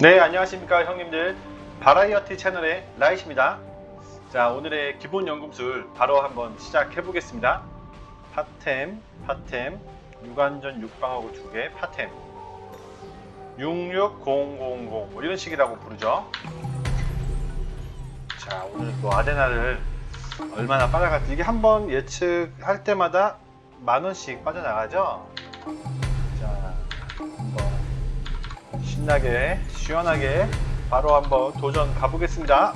네, 안녕하십니까 형님들. 바라이어티 채널의 라이십니다. 자, 오늘의 기본 연금술 바로 한번 시작해 보겠습니다. 파템, 파템, 육안전 육방하고 두 개, 파템. 66000, 뭐 이런 식이라고 부르죠. 자, 오늘 또 아데나를 얼마나 빨아갈지 이게 한번 예측할 때마다 만 원씩 빠져나가죠. 자, 한번 신나게 시원하게 바로 한번 도전 가보겠습니다.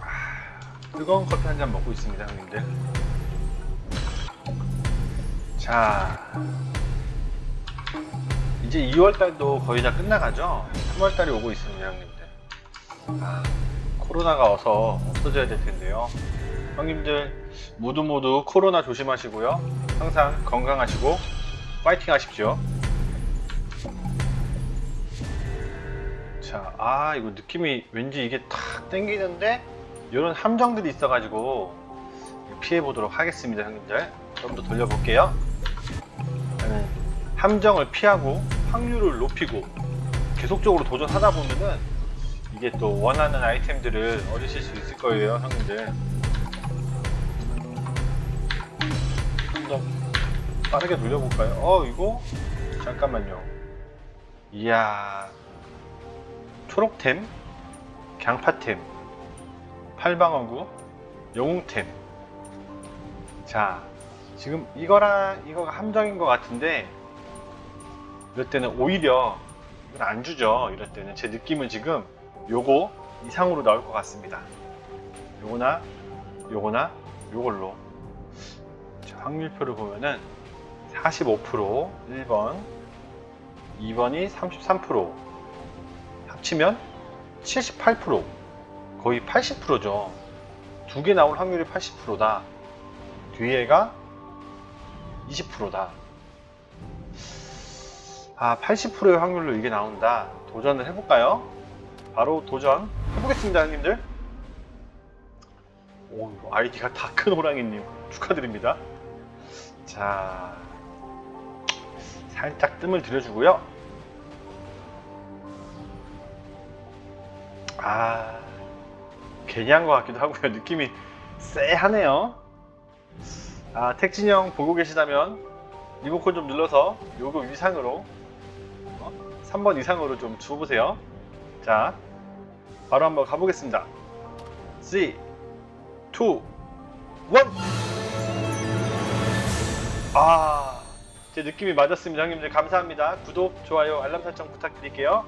아, 뜨거운 커피 한 잔 먹고 있습니다, 형님들. 자, 이제 2월달도 거의 다 끝나가죠? 3월달이 오고 있습니다, 형님들. 아, 코로나가 어서 없어져야 될 텐데요. 형님들 모두 모두 코로나 조심하시고요. 항상 건강하시고 파이팅 하십시오. 자, 아 이거 느낌이 왠지 이게 탁 땡기는데 이런 함정들이 있어가지고 피해 보도록 하겠습니다, 형님들. 좀 더 돌려볼게요. 저는 함정을 피하고 확률을 높이고 계속적으로 도전하다 보면은 이게 또 원하는 아이템들을 얻으실 수 있을 거예요, 형님들. 좀 더 빠르게 돌려볼까요? 어, 이거? 잠깐만요. 이야. 초록템, 강파템, 팔방어구, 영웅템. 자, 지금 이거랑 이거가 함정인 것 같은데, 이럴 때는 오히려 이걸 안 주죠. 이럴 때는 제 느낌은 지금 요거 이상으로 나올 것 같습니다. 요거나 요거나 요걸로 자, 확률표를 보면은 45% 1번 2번이 33% 합치면 78% 거의 80%죠. 두 개 나올 확률이 80%다. 뒤에가 20%다. 아, 80%의 확률로 이게 나온다. 도전을 해볼까요? 바로 도전 해보겠습니다, 형님들. 오, 아이디가 다 큰 호랑이님 축하드립니다. 자, 살짝 뜸을 들여주고요. 아, 괜히 한 것 같기도 하고요. 느낌이 쎄하네요. 아, 택진이 형 보고 계시다면 리모컨 좀 눌러서 요거 위상으로 어? 3번 이상으로 좀 주워보세요. 자, 바로 한번 가보겠습니다. 3, 2, 1. 아, 제 느낌이 맞았습니다. 형님들 감사합니다. 구독, 좋아요, 알람 설정 부탁드릴게요.